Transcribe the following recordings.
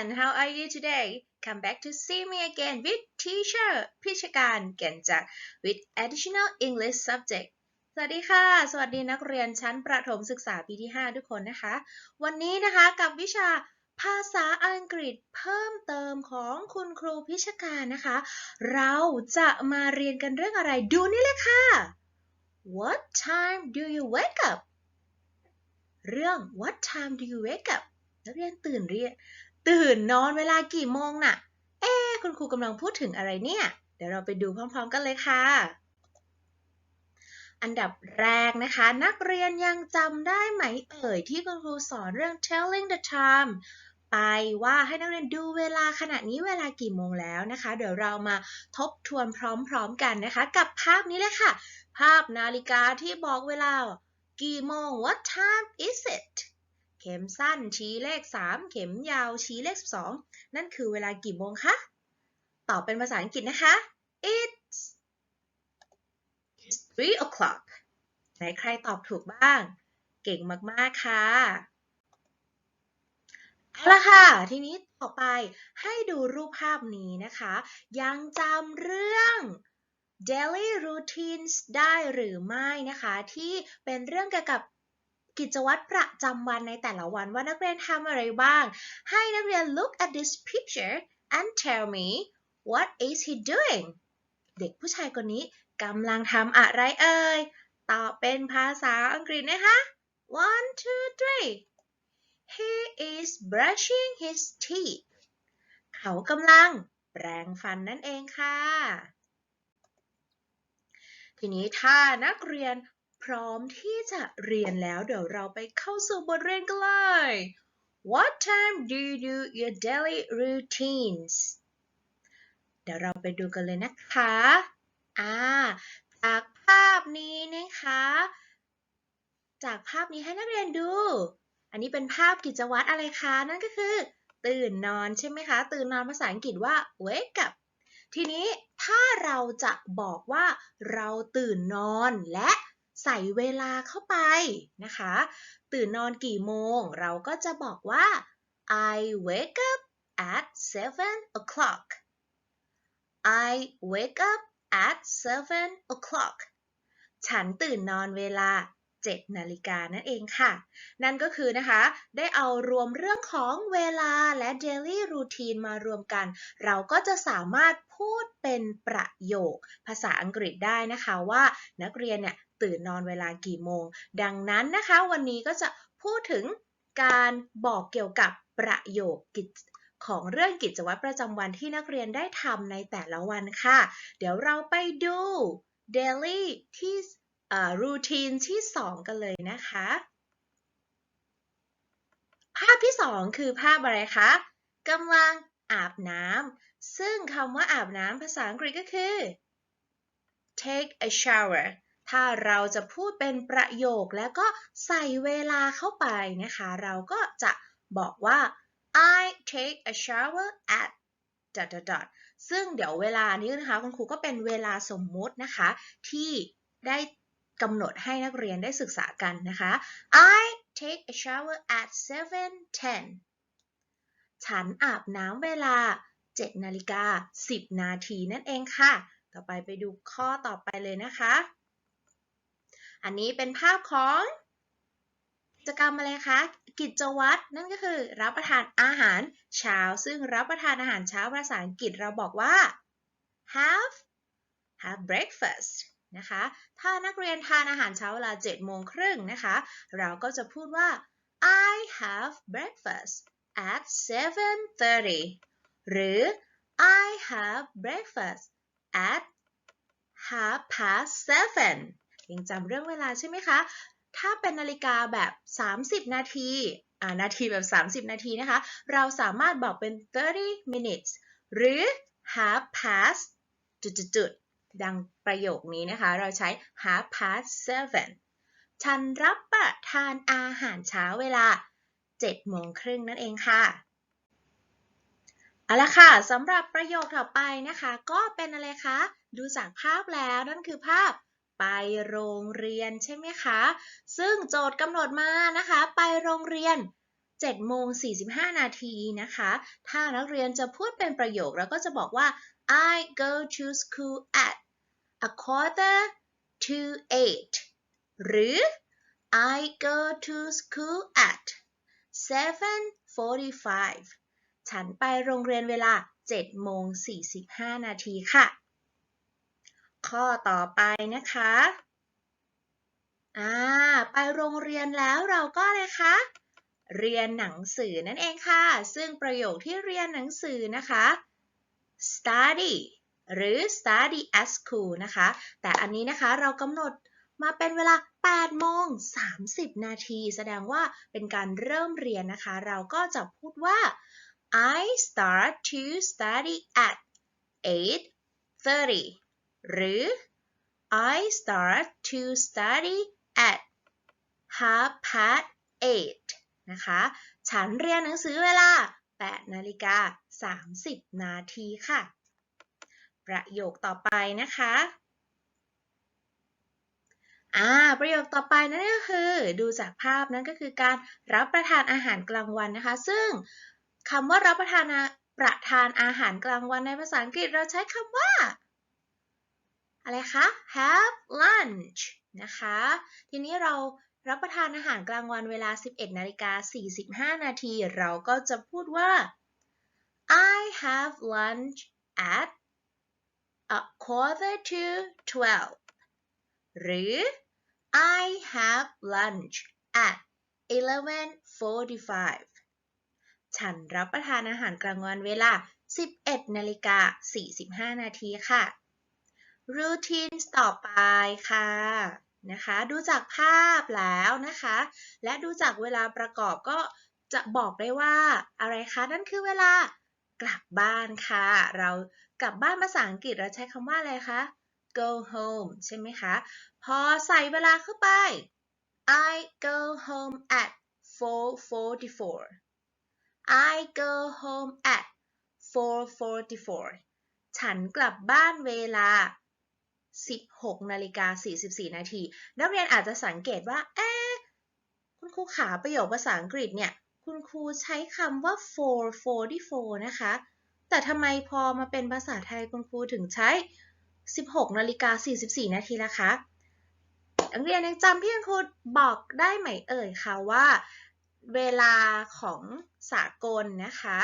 student how are you today come back to see me again with teacher พิชการเก่นจาก with additional English subject สวัสดีค่ะ สวัสดีนักเรียนชั้นประถมศึกษาปีที่ 5 ทุกคนนะคะ วันนี้นะคะกับวิชาภาษาอังกฤษเพิ่มเติมของคุณครูพิชการนะคะ เราจะมาเรียนกันเรื่องอะไรดูนี่เลยค่ะ What time do you wake up เรื่อง What time do you wake up นักเรียนตื่นเรียน ตื่นนอนเวลากี่โมงน่ะ เอ๊คุณครูกำลังพูดถึงอะไรเนี่ย เดี๋ยวเราไปดูพร้อมๆกันเลยค่ะ อันดับแรกนะคะ นักเรียนยังจำได้ไหมเอ่ย ที่คุณครูสอนเรื่อง telling the time ไปว่าให้นักเรียนดูเวลาขณะนี้เวลากี่โมงแล้วนะคะ เดี๋ยวเรามาทบทวนพร้อมๆกันนะคะ กับภาพนี้เลยค่ะ ภาพนาฬิกาที่บอกเวลากี่โมง What time is it เข็มสั้นชี้เลข 3 เข็มยาวชี้เลข2นั่นคือเวลากี่โมงคะ ตอบเป็นภาษาอังกฤษนะคะ it's three o'clock ไหนใครตอบถูกบ้าง เก่งมาก ๆ ค่ะเอาละค่ะ ทีนี้ต่อไปให้ดูรูปภาพนี้นะคะ ยังจำเรื่อง daily routines ได้หรือไม่นะคะ ที่เป็นเรื่องเกี่ยวกับ กิจวัตรประจำวันในแต่ละวันว่านักเรียนทำอะไรบ้าง ให้นักเรียน look at this picture and tell me what is he doing เด็กผู้ชายคนนี้กำลังทำอะไรเอ่ย ตอบเป็นภาษาอังกฤษนะคะ one two three he is brushing his teeth เขากำลังแปรงฟันนั่นเองค่ะ ทีนี้ถ้านักเรียน พร้อมที่จะเรียนแล้วเดี๋ยวเราไปเข้าสู่บทเรียนกันเลย What time do you do your daily routines เดี๋ยวเราไปดูกันเลยนะคะอ่าจากภาพนี้นะคะ จากภาพนี้ให้นักเรียนดู อันนี้เป็นภาพกิจวัตรอะไรคะ นั่นก็คือ ตื่นนอนใช่ไหมคะ ตื่นนอนภาษาอังกฤษว่า wake up ทีนี้ถ้าเราจะบอกว่าเราตื่นนอนและ ใส่เวลาเข้าไปนะคะ ตื่นนอนกี่โมง เราก็จะบอกว่า I wake up at seven o'clock I wake up at seven o'clock ฉันตื่นนอนเวลา 7 นาฬิกานั่นเองค่ะ นั่นก็คือนะคะ ได้เอารวมเรื่องของเวลาและ daily routine มารวมกัน เราก็จะสามารถพูดเป็นประโยค ภาษาอังกฤษได้นะคะว่า นักเรียนเนี่ย ตื่นนอนเวลากี่โมง ดังนั้นนะคะ วันนี้ก็จะพูดถึงการบอกเกี่ยวกับประโยคกิจของเรื่องกิจวัตรประจำวันที่นักเรียนได้ทำในแต่ละวันค่ะ เดี๋ยวเราไปดู daily ที่ routine ที่ 2 กันเลยนะคะ ภาพที่ 2 คือภาพอะไรคะกำลังอาบน้ำซึ่งคำว่าอาบน้ำภาษาอังกฤษก็คือ take a shower ถ้าเราจะพูดเป็นประโยคแล้วก็ใส่เวลาเข้าไปนะคะ เราก็จะบอกว่า I take a shower at dot dot dot ซึ่งเดี๋ยวเวลานี้นะคะ คุณครูก็เป็นเวลาสมมุตินะคะ ที่ได้กำหนดให้นักเรียนได้ศึกษากันนะคะ I take a shower at 7:10 ฉันอาบน้ำเวลา 7 นาฬิกา 10 นาทีนั่นเองค่ะ ต่อไปไปดูข้อต่อไปเลยนะคะ อันนี้เป็นภาพของกิจกรรมอะไรคะ กิจวัตรนั่นก็คือรับประทานอาหารเช้า ซึ่งรับประทานอาหารเช้าภาษาอังกฤษเราบอกว่า have have breakfast นะคะ ถ้านักเรียนทานอาหารเช้าเวลา7โมงครึ่งนะคะ เราก็จะพูดว่า I have breakfast at 7:30 หรือ I have breakfast at half past seven ยังจำเรื่องเวลาใช่ไหมคะ ถ้าเป็นนาฬิกาแบบ 30 นาทีอ่านาทีแบบ 30 นาทีนะคะ เราสามารถบอกเป็น 30 minutes หรือ half past จุดๆดังประโยคนี้นะคะ เราใช้ half past seven ฉันรับประทานอาหารเช้าเวลา7โมงครึ่งนั่นเองค่ะเอาละค่ะสำหรับประโยคต่อไปนะคะ ก็เป็นอะไรคะ ดูจากภาพแล้วนั่นคือภาพ ไปโรงเรียนใช่ไหมคะ ซึ่งโจทย์กำหนดมานะคะ ไปโรงเรียน7โมง45 นาทีนะคะ ถ้านักเรียนจะพูดเป็นประโยคเราก็จะบอกว่า I go to school at a quarter to eight หรือ I go to school at 7:45 ฉันไปโรงเรียนเวลา7โมง45 นาทีค่ะ ข้อต่อไปนะคะ อ่า ไปโรงเรียนแล้วเราก็เลยคะ เรียนหนังสือนั่นเองค่ะ ซึ่งประโยคที่เรียนหนังสือนะคะ study หรือ study at school นะคะ แต่อันนี้นะคะเรากำหนดมาเป็นเวลา 8 โมง 30 นาที แสดงว่าเป็นการเริ่มเรียนนะคะ เราก็จะพูดว่า I start to study at 8:30 หรือ I start to study at half past eight นะคะ ฉันเรียนหนังสือเวลา 8 นาฬิกา 30 นาทีค่ะ ประโยคต่อไปนะคะอ่าประโยคต่อไปนั่นก็คือดูจากภาพนั้นก็คือการรับประทานอาหารกลางวันนะคะ ซึ่งคำว่ารับประทานประทานอาหารกลางวันในภาษาอังกฤษเราใช้คำว่า อะไรคะ have lunch นะคะ ทีนี้เรารับประทานอาหารกลางวันเวลา 11นาฬิกา45 นาที เราก็จะพูดว่า I have lunch at a quarter to 12 หรือ I have lunch at 11:45 ฉันรับประทานอาหารกลางวันเวลา 11นาฬิกา45 นาทีค่ะ routines ต่อไปค่ะนะคะ ดูจากภาพแล้วนะคะ และดูจากเวลาประกอบก็จะบอกได้ว่าอะไรคะนั่นคือเวลากลับบ้านค่ะ เรากลับบ้านภาษาอังกฤษเราใช้คำว่าอะไรคะ go home ใช่ไหมคะ พอใส่เวลาเข้าไป I go home at 4:44 I go home at 4:44 ฉันกลับบ้านเวลา 16นาฬิกา44นาทีนักเรียนอาจจะสังเกตว่าเอ๊คุณครูขาประโยคภาษาอังกฤษเนี่ย คุณครูใช้คำว่า4:44นะคะ แต่ทำไมพอมาเป็นภาษาไทยคุณครูถึงใช้ 16นาฬิกา44นาทีล่ะคะนักเรียนยังจำที่คุณครูบอกได้ไหมเอ่ยคะว่า เวลาของสากลนะคะ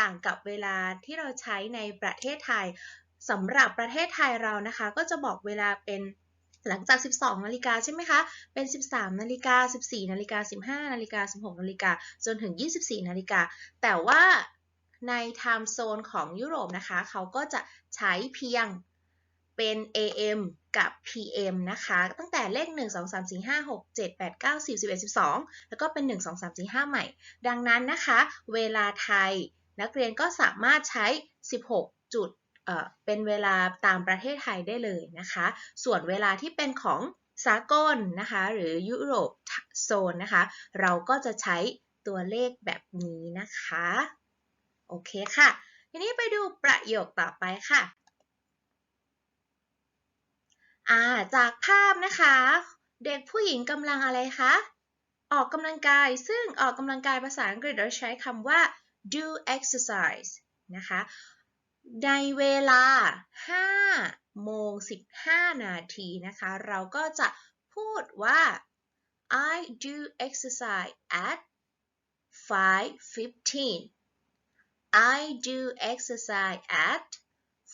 ต่างกับเวลาที่เราใช้ในประเทศไทย สำหรับประเทศไทยเรานะคะ ก็จะบอกเวลาเป็นหลังจาก 12 นาฬิกาใช่ไหมคะ เป็น 13 นาฬิกา 14 นาฬิกา 15 นาฬิกา 16 นาฬิกา จนถึง 24 นาฬิกา แต่ว่าใน time zone ของยุโรปนะคะ เขาก็จะใช้เพียงเป็น AM กับ PM นะคะ ตั้งแต่เลข 1 2 3 4 5 6 7 8 9 10 11 12 แล้วก็เป็น 1 2 3 4 5 ใหม่ ดังนั้นนะคะ เวลาไทยนักเรียนก็สามารถใช้ 16จุด เป็นเวลาตามประเทศไทยได้เลยนะคะ ส่วนเวลาที่เป็นของสากลนะคะหรือยุโรปโซนนะคะ เราก็จะใช้ตัวเลขแบบนี้นะคะ โอเคค่ะ ทีนี้ไปดูประโยคต่อไปค่ะอาจากภาพนะคะ เด็กผู้หญิงกำลังอะไรคะ ออกกำลังกาย ซึ่งออกกำลังกายภาษาอังกฤษเราใช้คำว่า do exercise นะคะ ในเวลา 5 โมง 15 นาทีนะคะ เราก็จะพูดว่า I do exercise at 5:15 I do exercise at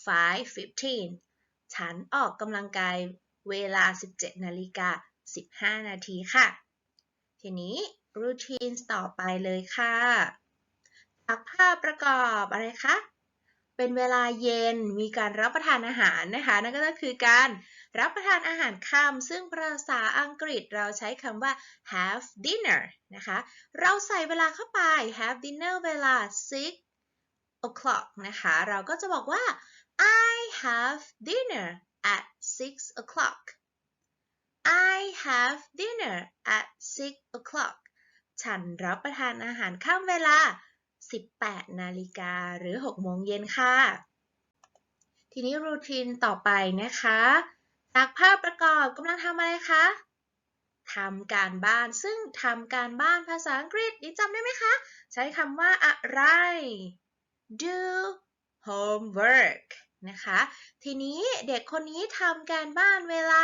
5:15 ฉันออกกำลังกายเวลา 17 นาฬิกา 15 นาทีค่ะ ทีนี้ routine ต่อไปเลยค่ะจากภาพประกอบอะไรคะ เป็นเวลาเย็นมีการรับประทานอาหารนะคะนั่นก็คือการรับประทานอาหารค่ำซึ่งภาษาอังกฤษเราใช้คำว่า have dinner นะคะ เราใส่เวลาเข้าไป have dinner เวลา6 o'clock นะคะ เราก็จะบอกว่า I have dinner at six o'clock. I have dinner at six o'clock. ฉันรับประทานอาหารข้ามเวลา 18 นาฬิกาหรือ 6 โมงเย็นค่ะ ทีนี้รูทีนต่อไปนะคะจากภาพประกอบกำลังทำอะไรคะทำการบ้านซึ่งทำการบ้านภาษาอังกฤษนี่จำได้ไหมคะ ใช้คำว่าอะไร do homework นะคะ ทีนี้เด็กคนนี้ทำการบ้านเวลา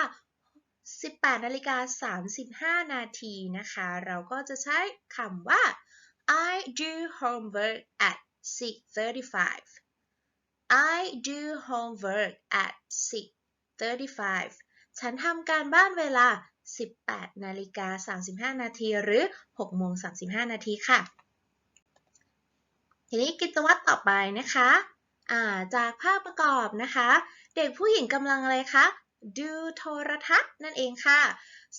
18นาฬิกา35 นาทีนะคะ เราก็จะใช้คำว่า I do homework at 6:35 I do homework at 6:35 ฉันทำการบ้านเวลา 18 นาฬิกา 35 นาทีหรือ6โมง35 นาทีค่ะ ทีนี้กิจวัตรต่อไปนะคะาจากภาพประกอบนะคะ เด็กผู้หญิงกำลังอะไรคะ ดูโทรทัศน์นั่นเองค่ะ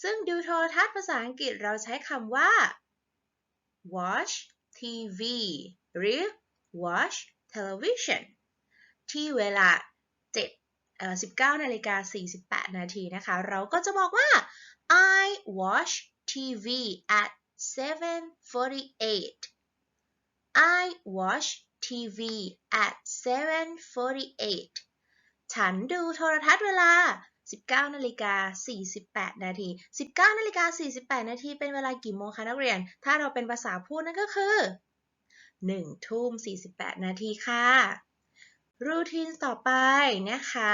ซึ่งดูโทรทัศน์ภาษาอังกฤษเราใช้คำว่า watch TV หรือ watch television ที่เวลา7เอ่อ19นาฬิกา48 นาทีนะคะ เราก็จะบอกว่า I watch TV at 7:48 I watch TV at 7:48 ฉันดูโทรทัศน์เวลา 19นาฬิกา48 นาที 19นาฬิกา48 นาทีเป็นเวลากี่โมงคะนักเรียน ถ้าเราเป็นภาษาพูดนั่นก็คือ1ทุ่ม48 นาทีค่ะ รูทีนต่อไปนะคะ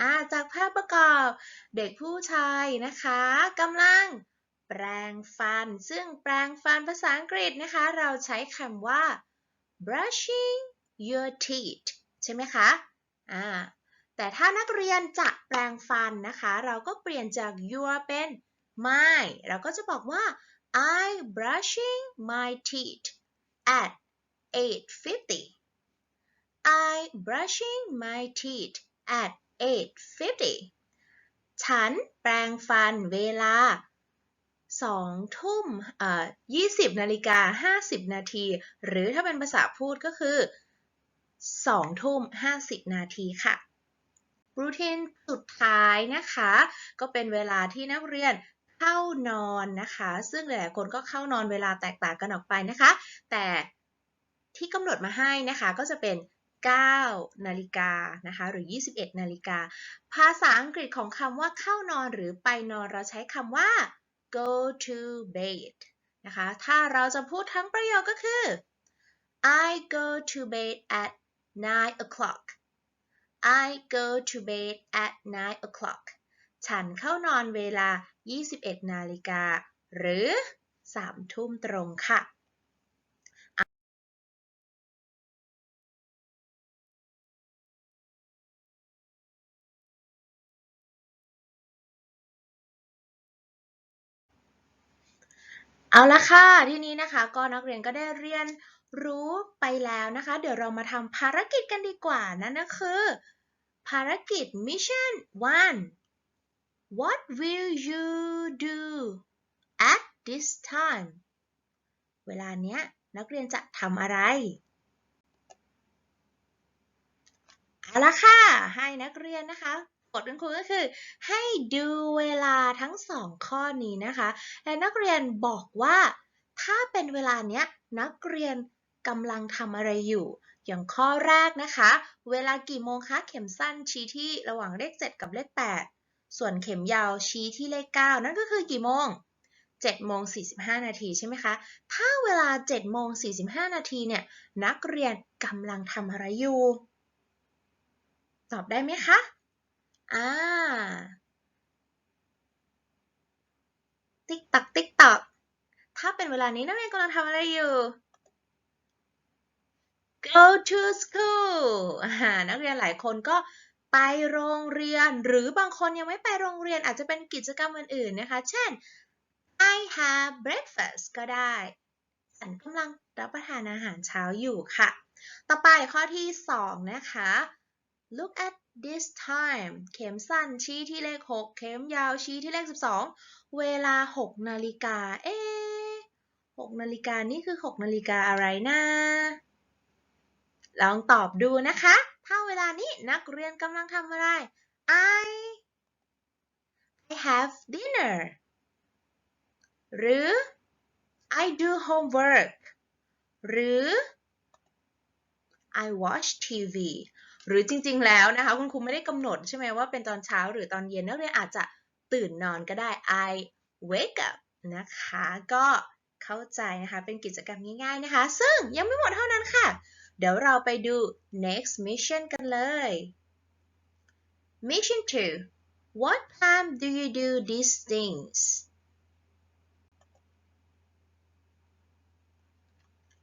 อาจากภาพประกอบเด็กผู้ชายนะคะกำลังแปรงฟัน ซึ่งแปรงฟันภาษาอังกฤษนะคะ เราใช้คำว่า brushing your teeth ใช่ไหมคะ อ่า แต่ถ้านักเรียนจะแปรงฟันนะคะ เราก็เปลี่ยนจาก your เป็น my เราก็จะบอกว่า I brushing my teeth at 8:50 I brushing my teeth at 8:50 ฉันแปรงฟันเวลา2ทุ่มเอ่อ20นาฬิกา50 นาที หรือถ้าเป็นภาษาพูดก็คือ2ทุ่ม50 นาทีค่ะ รูทีนสุดท้ายนะคะ ก็เป็นเวลาที่นักเรียนเข้านอนนะคะ ซึ่งหลายๆคนก็เข้านอนเวลาแตกต่างกันออกไปนะคะ แต่ที่กำหนดมาให้นะคะก็จะเป็น 9 นาฬิกานะคะหรือ 21 นาฬิกา ภาษาอังกฤษของคำว่าเข้านอนหรือไปนอนเราใช้คำว่า go to bed นะคะ ถ้าเราจะพูดทั้งประโยคก็คือ I go to bed at 9 o'clock I go to bed at 9 o'clock ฉันเข้านอนเวลา 21 นาฬิกา หรือ 3 ทุ่มตรงค่ะ เอาละค่ะ ทีนี้นะคะ ก็นักเรียนก็ได้เรียน รู้ไปแล้วนะคะ เดี๋ยวเรามาทำภารกิจกันดีกว่านั่นก็คือ ภารกิจ mission one what will you do at this time เวลาเนี้ยนักเรียนจะทำอะไร เอาละค่ะ ให้นักเรียนนะคะกฎคุณครูก็คือ ให้ดูเวลาทั้งสองข้อนี้นะคะ และนักเรียนบอกว่า ถ้าเป็นเวลาเนี้ยนักเรียน กำลังทำอะไรอยู่ อย่างข้อแรกนะคะ เวลากี่โมงคะ เข็มสั้นชี้ที่ระหว่างเลข 7 กับเลข 8 ส่วนเข็มยาวชี้ที่เลข 9 นั่นก็คือกี่โมง7โมง45 นาทีใช่ไหมคะ ถ้าเวลา7โมง45 นาทีเนี่ย นักเรียนกำลังทำอะไรอยู่ ตอบได้ไหมคะ อ่า ติ๊กตักติ๊กตักถ้าเป็นเวลานี้นักเรียนกำลังทำอะไรอยู่ go to school นักเรียนหลายคนก็ไปโรงเรียน หรือบางคนยังไม่ไปโรงเรียนอาจจะเป็นกิจกรรมอื่นๆนะคะ เช่น I have breakfast ก็ได้ ฉันกำลังรับประทานอาหารเช้าอยู่ค่ะ ต่อไปข้อที่ 2 นะคะ look at this time เข็มสั้นชี้ที่เลข 6 เข็มยาวชี้ที่เลข 12 เวลา 6 นาฬิกา เอ๊6นาฬิกานี่คือ 6 นาฬิกาอะไรนะ ลองตอบดูนะคะ ถ้าเวลานี้นักเรียนกำลังทำอะไร I I have dinner หรือ I do homework หรือ I watch TV หรือจริงๆ แล้วนะคะ คุณครูไม่ได้กำหนดใช่ไหมว่าเป็นตอนเช้าหรือตอนเย็นนักเรียนอาจจะตื่นนอนก็ได้ I wake up นะคะ ก็เข้าใจนะคะ เป็นกิจกรรมง่ายๆนะคะ ซึ่งยังไม่หมดเท่านั้นค่ะ เดี๋ยวเราไปดู next mission กันเลย mission 2 what time do you do these things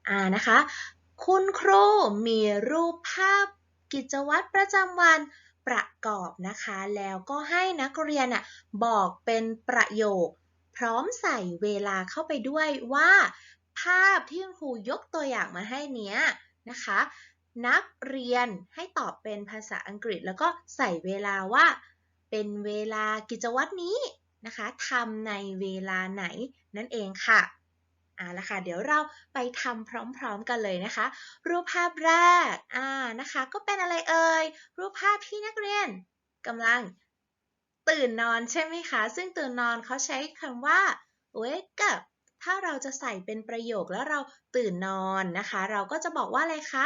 อ่านะคะ คุณครูมีรูปภาพกิจวัตรประจำวันประกอบนะคะ แล้วก็ให้นักเรียนอะบอกเป็นประโยค พร้อมใส่เวลาเข้าไปด้วยว่า ภาพที่คุณครูยกตัวอย่างมาให้เนี้ย นะคะ นักเรียนให้ตอบเป็นภาษาอังกฤษ แล้วก็ใส่เวลาว่า เป็นเวลากิจวัตรนี้นะคะทำในเวลาไหนนั่นเองค่ะอ่าละค่ะเดี๋ยวเราไปทำพร้อมๆกันเลยนะคะ รูปภาพแรกอ่านะคะก็เป็นอะไรเอ่ยรูปภาพที่นักเรียนกำลังตื่นนอนใช่ไหมคะ ซึ่งตื่นนอนเขาใช้คำว่า wake up ถ้าเราจะใส่เป็นประโยคแล้วเราตื่นนอนนะคะ เราก็จะบอกว่าอะไรคะ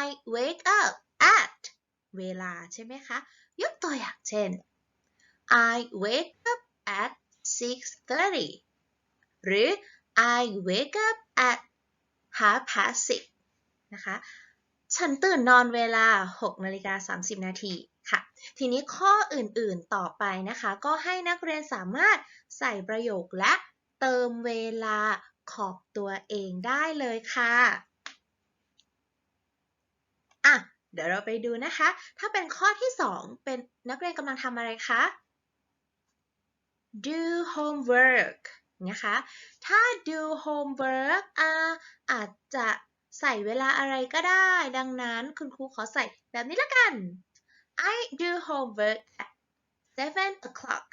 I wake up at เวลาใช่ไหมคะ ยกตัวอย่างเช่น I wake up at 6:30 หรือ I wake up at half past six นะคะ ฉันตื่นนอนเวลา 6นาฬิกา30 นาทีค่ะ ทีนี้ข้ออื่นๆต่อไปนะคะ ก็ให้นักเรียนสามารถใส่ประโยคและ เติมเวลาขอบตัวเองได้เลยค่ะอะเดี๋ยวเราไปดูนะคะ ถ้าเป็นข้อที่ 2 เป็นนักเรียนกำลังทำอะไรคะ do homework นะคะ ถ้า do homework อาอาจจะใส่เวลาอะไรก็ได้ ดังนั้นคุณครูขอใส่แบบนี้ละกัน I do homework at 7 o'clock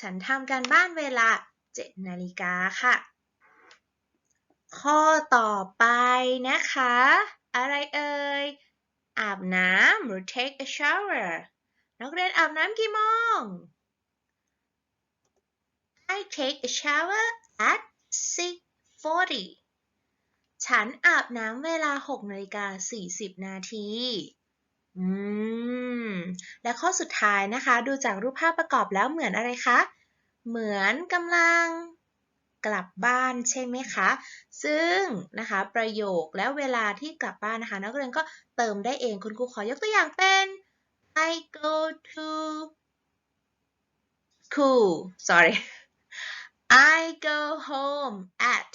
ฉันทำการบ้านเวลา 7นาฬิกาค่ะ ข้อต่อไปนะคะ อะไรเอ่ย อาบน้ำหรือ take a shower นักเรียนอาบน้ำกี่โมง I take a shower at 6:40 ฉันอาบน้ำเวลา6นาฬิกา40 นาที อืม และข้อสุดท้ายนะคะ ดูจากรูปภาพประกอบแล้วเหมือนอะไรคะ เหมือนกำลังกลับบ้านใช่ไหมคะ ซึ่งนะคะประโยคและเวลาที่กลับบ้านนะคะนักเรียนก็เติมได้เองคุณครูขอยกตัวอย่างเป็น I go to school sorry I go home at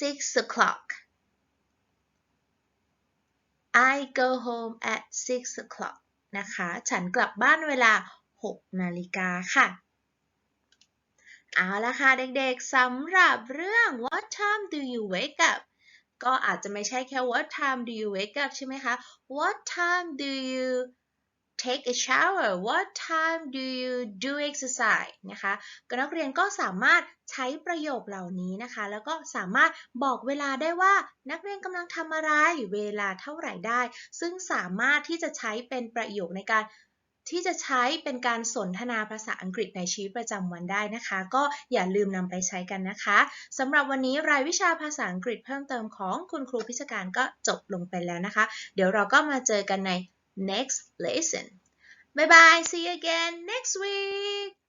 six o'clock. I go home at six o'clock นะคะ ฉันกลับบ้านเวลา 6 นาฬิกาค่ะเอาละค่ะเด็กๆสำหรับเรื่อง What time do you wake up ก็อาจจะไม่ใช่แค่ What time do you wake up ใช่ไหมคะ What time do you take a shower what time do you do exercise นะคะก็นักเรียนก็สามารถใช้ประโยคเหล่านี้นะคะ แล้วก็สามารถบอกเวลาได้ว่านักเรียนกำลังทำอะไร เวลาเท่าไหร่ได้ ซึ่งสามารถที่จะใช้เป็นประโยคในการ ที่จะใช้เป็นการสนทนาภาษาอังกฤษในชีวิตประจำวันได้นะคะ ก็อย่าลืมนำไปใช้กันนะคะสำหรับวันนี้รายวิชาภาษาอังกฤษเพิ่มเติมของคุณครูพิชการก็จบลงไปแล้วนะคะ เดี๋ยวเราก็มาเจอกันใน next lesson. Bye bye. See you again next week.